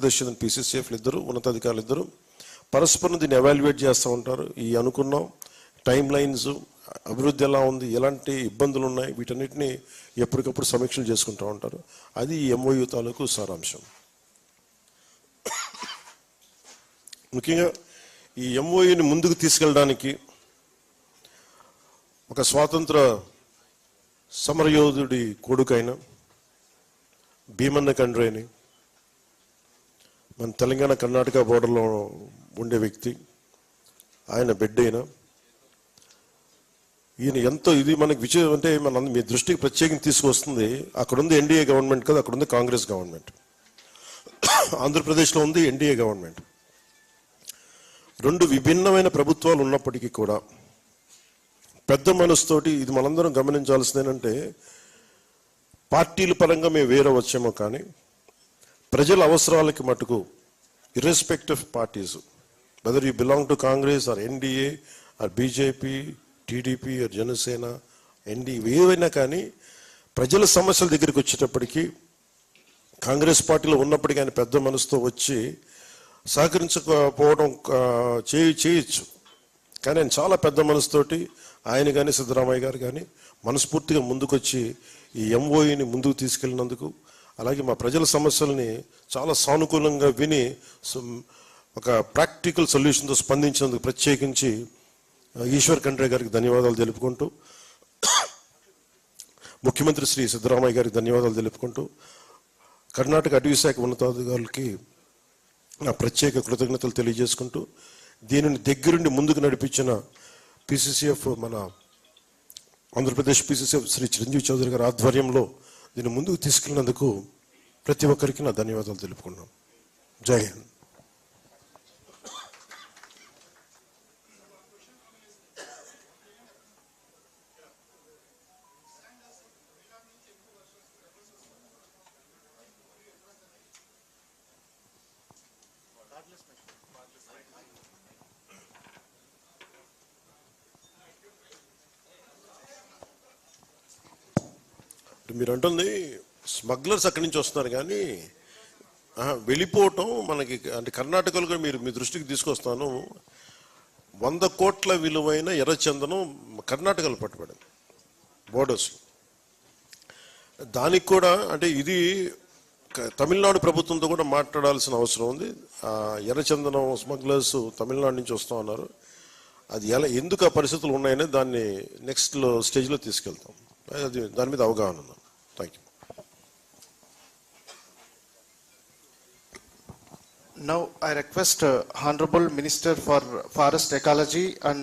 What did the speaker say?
దర్శనం పీసీసీఎఫ్లు ఇద్దరు ఉన్నతాధికారులు ఇద్దరు. పరస్పరం దీన్ని ఎవాల్యుయేట్ చేస్తూ ఉంటారు. ఈ అనుకున్నాం. టైం లైన్స్ అభివృద్ధి ఎలా ఉంది ఎలాంటి ఇబ్బందులు ఉన్నాయి వీటన్నిటిని ఎప్పటికప్పుడు సమీక్షలు చేసుకుంటూ ఉంటారు. అది ఈ ఎంఓయూ తాలూకు సారాంశం. ముఖ్యంగా ఈ ఎంఓయూని ముందుకు తీసుకెళ్ళడానికి ఒక స్వాతంత్ర సమరయోధుడి కొడుకైన భీమన్న కండ్రేని మన తెలంగాణ కర్ణాటక బోర్డర్లో ఉండే వ్యక్తి ఆయన బిడ్డ అయిన ఈయన ఎంతో ఇది మనకి విజయం అంటే మన మీ దృష్టికి ప్రత్యేకంగా తీసుకొస్తుంది. అక్కడ ఉంది ఎన్డీఏ గవర్నమెంట్ కదా అక్కడ ఉంది కాంగ్రెస్ గవర్నమెంట్. ఆంధ్రప్రదేశ్లో ఉంది ఎన్డీఏ గవర్నమెంట్. రెండు విభిన్నమైన ప్రభుత్వాలు ఉన్నప్పటికీ కూడా పెద్ద మనసుతోటి ఇది మనందరం గమనించాల్సిందేనంటే పార్టీల పరంగా మేము వేరే వచ్చామో కానీ ప్రజల అవసరాలకి మటుకు irrespective parties whether you belong to Congress or NDA or BJP TDP or Janasena ND ఏవైనా కానీ ప్రజల సమస్యల దగ్గరికి వచ్చేటప్పటికీ కాంగ్రెస్ పార్టీలో ఉన్నప్పటికీ ఆయన పెద్ద మనసుతో వచ్చి సహకరించకపోవడం ఆ, చేయి చేయొచ్చు. కానీ ఆయన చాలా పెద్ద మనసుతోటి ఆయన కానీ సిద్ధరామయ్య గారు కానీ మనస్ఫూర్తిగా ముందుకొచ్చి ఈ ఎంఓఈని ముందుకు తీసుకెళ్ళినందుకు అలాగే మా ప్రజల సమస్యల్ని చాలా సానుకూలంగా విని ఒక ప్రాక్టికల్ సొల్యూషన్తో స్పందించినందుకు ప్రత్యేకించి ఈశ్వర్ ఖండ్రే గారికి ధన్యవాదాలు తెలుపుకుంటూ ముఖ్యమంత్రి శ్రీ సిద్ధరామయ్య గారికి ధన్యవాదాలు తెలుపుకుంటూ కర్ణాటక అటవీ శాఖ ఉన్నతాధికారులకి నా ప్రత్యేక కృతజ్ఞతలు తెలియజేసుకుంటూ దీనిని దగ్గరుండి ముందుకు నడిపించిన పిసిసిఎఫ్ మన ఆంధ్రప్రదేశ్ పిసిసిఎఫ్ శ్రీ చిరంజీవి చౌదరి గారి ఆధ్వర్యంలో దీన్ని ముందుకు తీసుకెళ్ళినందుకు ప్రతి ఒక్కరికి నా ధన్యవాదాలు తెలుపుకున్నాను జై హింద్. మీరు అంటుంది స్మగ్లర్స్ అక్కడి నుంచి వస్తున్నారు కానీ వెళ్ళిపోవటం మనకి అంటే కర్ణాటకలో కూడా మీరు మీ దృష్టికి తీసుకొస్తాను వంద కోట్ల విలువైన ఎర్రచందనం కర్ణాటకలో పట్టుబడింది బోర్డర్స్ దానికి కూడా అంటే ఇది తమిళనాడు ప్రభుత్వంతో కూడా మాట్లాడాల్సిన అవసరం ఉంది. ఆ ఎర్రచందనం స్మగ్లర్స్ తమిళనాడు నుంచి వస్తూ ఉన్నారు. అది ఎలా ఎందుకు ఆ పరిస్థితులు ఉన్నాయని దాన్ని నెక్స్ట్ స్టేజ్లో తీసుకెళ్తాం. అది దాని మీద అవగాహన ఉంది thank you Now I request uh, Honorable Minister for Forest Ecology and